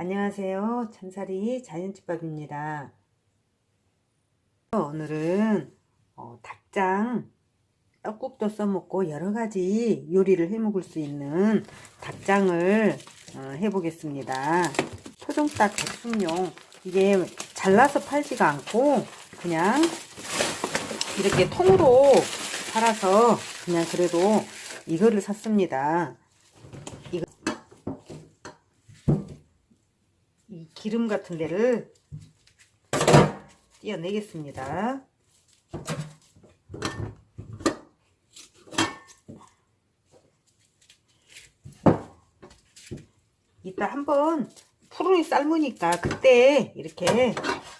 안녕하세요. 참사리 자연집밥입니다. 오늘은 어, 닭장 떡국도 써먹고 여러 가지 요리를 해 먹을 수 있는 닭장을 어, 해보겠습니다. 토종닭 백숙용 이게 잘라서 팔지가 않고 그냥 이렇게 통으로 팔아서 그냥 그래도 이거를 샀습니다. 이 기름 같은 데를 띄어내겠습니다. 이따 한번 푸르니 삶으니까 그때 이렇게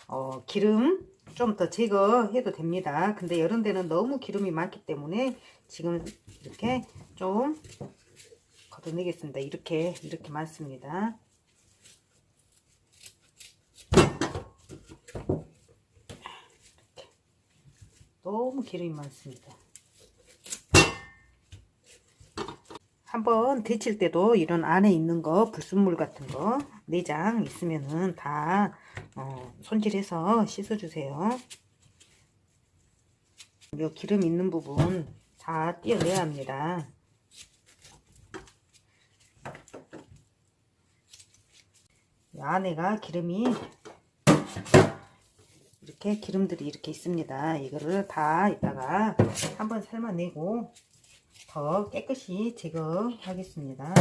어, 기름 좀 더 제거해도 됩니다. 근데 이런 데는 너무 기름이 많기 때문에 지금 이렇게 좀 걷어내겠습니다. 이렇게 이렇게 많습니다. 너무 기름이 많습니다. 한번 데칠 때도 이런 안에 있는 거 불순물 같은 거 내장 있으면은 다 어, 손질해서 씻어주세요. 요 기름 있는 부분 다 떼어내야 합니다. 이 안에가 기름이 이렇게 기름들이 이렇게 있습니다. 이거를 다 이따가 한번 삶아내고 더 깨끗이 제거하겠습니다.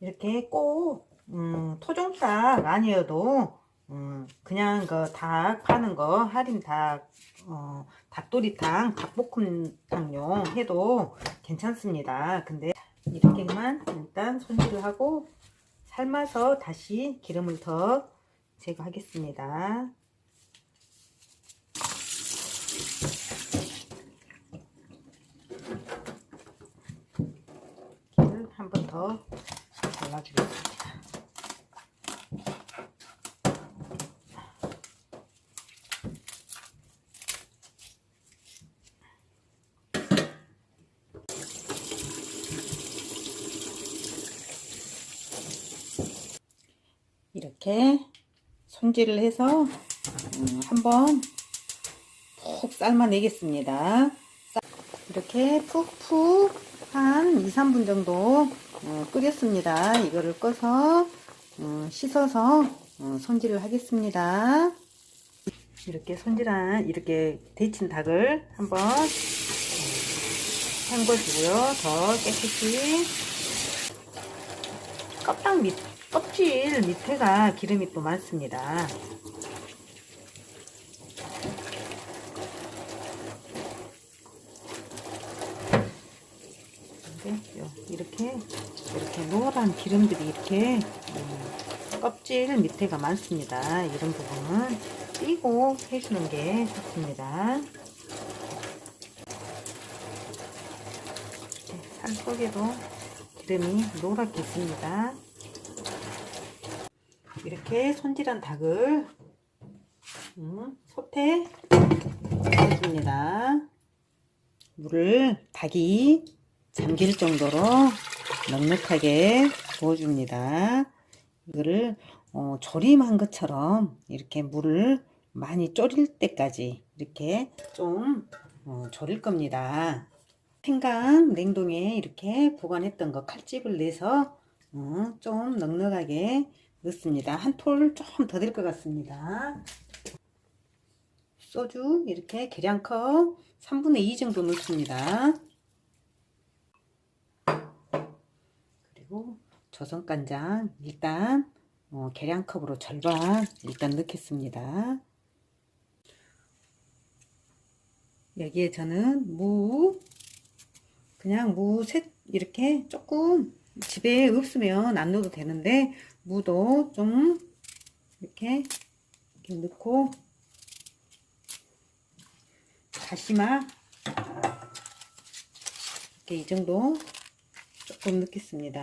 이렇게 꼭 음, 토종닭 아니어도 음, 그냥 그 닭 파는 거 할인 닭 어, 닭도리탕 닭볶음탕용 해도 괜찮습니다. 근데 이렇게만 일단 손질을 하고 삶아서 다시 기름을 더 제거하겠습니다. 기를 한 번 더 발라주겠습니다. 이렇게 손질을 해서 음, 한번 푹 삶아내겠습니다. 이렇게 푹푹 한 2, 3분 정도 어, 끓였습니다. 이거를 꺼서 어, 씻어서 어, 손질을 하겠습니다. 이렇게 손질한 이렇게 데친 닭을 한번 헹궈주고요. 더 깨끗이 껍딱 밑 껍질 밑에가 기름이 또 많습니다. 요 이렇게 이렇게 노란 기름들이 이렇게 음, 껍질 밑에가 많습니다. 이런 부분은 띄고 해주는 게 좋습니다. 살 속에도 기름이 노랗게 있습니다. 이렇게 손질한 닭을 음, 솥에 넣어줍니다. 물을 닭이 잠길 정도로 넉넉하게 부어줍니다. 이거를 어, 조림한 것처럼 이렇게 물을 많이 졸일 때까지 이렇게 좀 어, 졸일 겁니다. 생강 냉동에 이렇게 보관했던 거 칼집을 내서 어, 좀 넉넉하게 넣습니다. 한 톨 좀 더 될 것 같습니다. 소주 이렇게 계량컵 3분의 2 정도 넣습니다. 그리고 조선간장 일단 어, 계량컵으로 절반 일단 넣겠습니다. 여기에 저는 무 그냥 무 셋 이렇게 조금 집에 없으면 안 넣어도 되는데 무도 좀 이렇게, 이렇게 넣고 다시마 이렇게 이 정도 조금 넣겠습니다.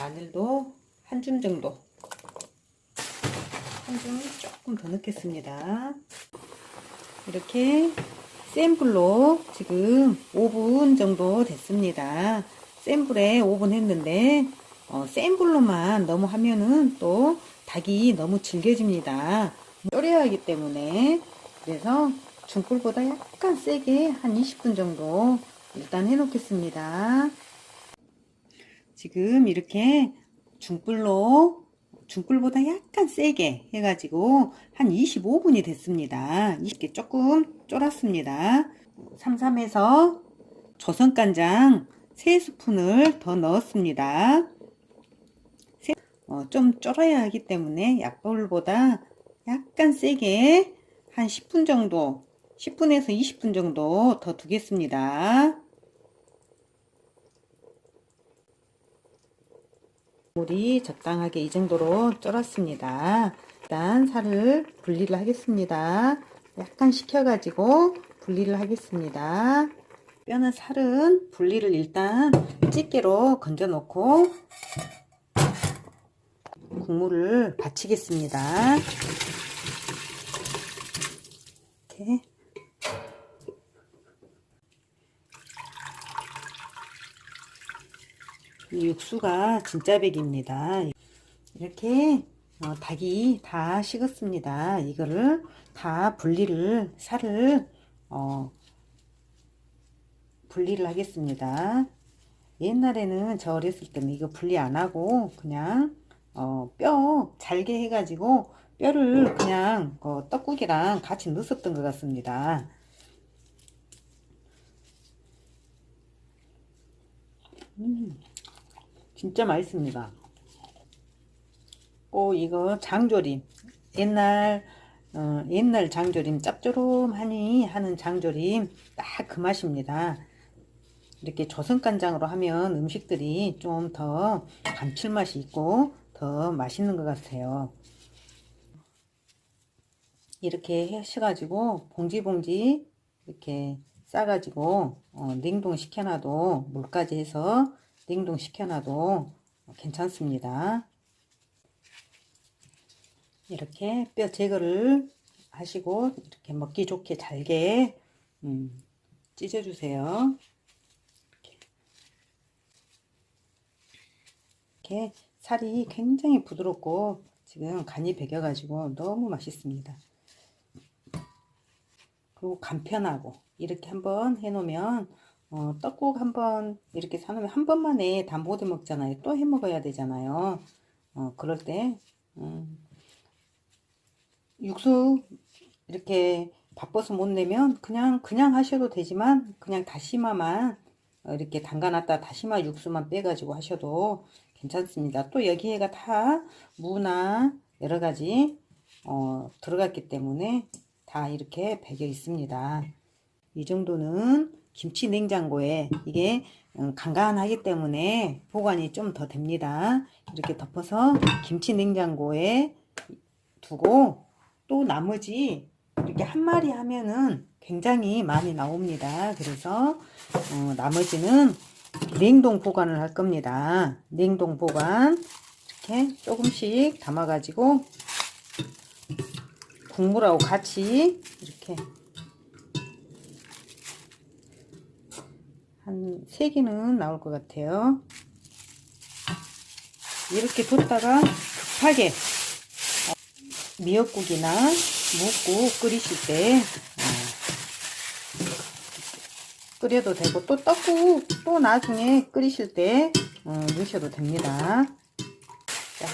마늘도 한 줌 정도 한 줌 조금 더 넣겠습니다. 이렇게 센 불로 지금 5분 정도 됐습니다. 센 불에 5분 했는데 어, 센 불로만 너무 하면은 또 닭이 너무 질겨집니다. 졸여야 하기 때문에 그래서 중불보다 약간 세게 한 20분 정도 일단 해 놓겠습니다. 지금 이렇게 중불로 중불보다 약간 세게 해가지고 한 25분이 됐습니다. 이렇게 조금 쫄았습니다. 삼삼해서 조선간장 3스푼을 더 넣었습니다. 세- 어, 좀 쫄아야 하기 때문에 약불보다 약간 세게 한 10분 정도 10분에서 20분 정도 더 두겠습니다. 물이 적당하게 이 정도로 쫄았습니다. 일단 살을 분리를 하겠습니다. 약간 식혀가지고 분리를 하겠습니다. 뼈는 살은 분리를 일단 집게로 건져 놓고 국물을 받치겠습니다. 이렇게 이 육수가 진짜 백입니다. 이렇게 어, 닭이 다 식었습니다. 이거를 다 분리를 살을 어, 분리를 하겠습니다. 옛날에는 저 어렸을 때는 이거 분리 안 하고 그냥 어, 뼈 잘게 해가지고 뼈를 그냥 어, 떡국이랑 같이 넣었던 것 같습니다. 음, 진짜 맛있습니다. 꼭 이거 장조림 옛날 어, 옛날 장조림 짭조름하니 하는 장조림 딱 그 맛입니다. 이렇게 조선간장으로 하면 음식들이 좀 더 감칠맛이 있고 더 맛있는 것 같아요. 이렇게 하셔가지고 봉지 봉지 이렇게 싸가지고 어, 냉동 시켜놔도 물까지 해서 냉동 시켜놔도 괜찮습니다. 이렇게 뼈 제거를 하시고 이렇게 먹기 좋게 잘게 음, 찢어주세요. 이렇게 살이 굉장히 부드럽고 지금 간이 배겨가지고 너무 맛있습니다. 그리고 간편하고 이렇게 한번 해놓으면 어, 떡국 한번 이렇게 사놓으면 한 번만에 다 못 해 먹잖아요. 또 해 먹어야 되잖아요. 어, 그럴 때 음, 육수 이렇게 바빠서 못 내면 그냥 그냥 하셔도 되지만 그냥 다시마만 어, 이렇게 담가놨다 다시마 육수만 빼가지고 하셔도 괜찮습니다. 또 여기에가 다 무나 여러 가지 어, 들어갔기 때문에 다 이렇게 배겨 있습니다. 이 정도는 김치 냉장고에 이게 음, 간간하기 때문에 보관이 좀 더 됩니다. 이렇게 덮어서 김치 냉장고에 두고 또 나머지 이렇게 한 마리 하면은 굉장히 많이 나옵니다. 그래서 어, 나머지는 냉동 보관을 할 겁니다. 냉동 보관 이렇게 조금씩 담아가지고 국물하고 같이 이렇게 한 3개는 나올 것 같아요. 이렇게 뒀다가 급하게 어, 미역국이나 묵국 끓이실 때 어, 끓여도 되고 또 떡국 또 나중에 끓이실 때 어, 넣으셔도 됩니다. 자,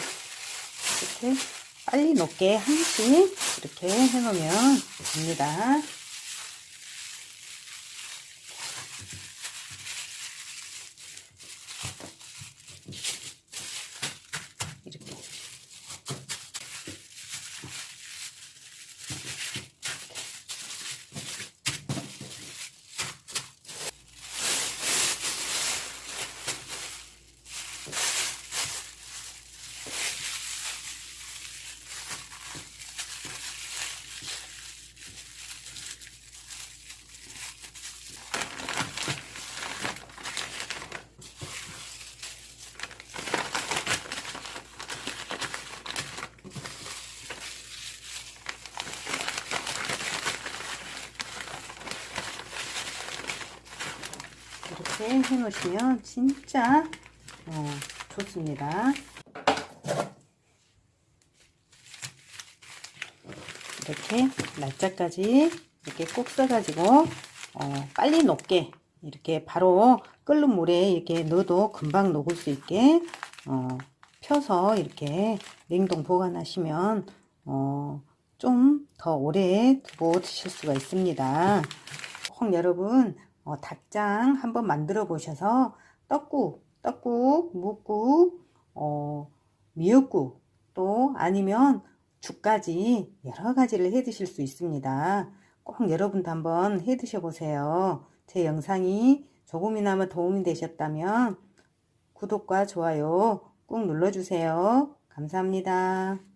이렇게 빨리 녹게 한씩 이렇게 해놓으면 됩니다. 이렇게 이렇게 해놓으시면 진짜 어, 좋습니다. 이렇게 날짜까지 이렇게 꼭 써가지고 어, 빨리 녹게 이렇게 바로 끓는 물에 이렇게 넣어도 금방 녹을 수 있게 어, 펴서 이렇게 냉동 보관하시면 어, 좀 더 오래 두고 드실 수가 있습니다. 꼭 여러분 어, 닭장 한번 만들어 보셔서 떡국, 떡국, 묵국, 어, 미역국 또 아니면 죽까지 여러 가지를 해 드실 수 있습니다. 꼭 여러분도 한번 해 드셔 보세요. 제 영상이 조금이나마 도움이 되셨다면 구독과 좋아요 꾹 눌러주세요. 감사합니다.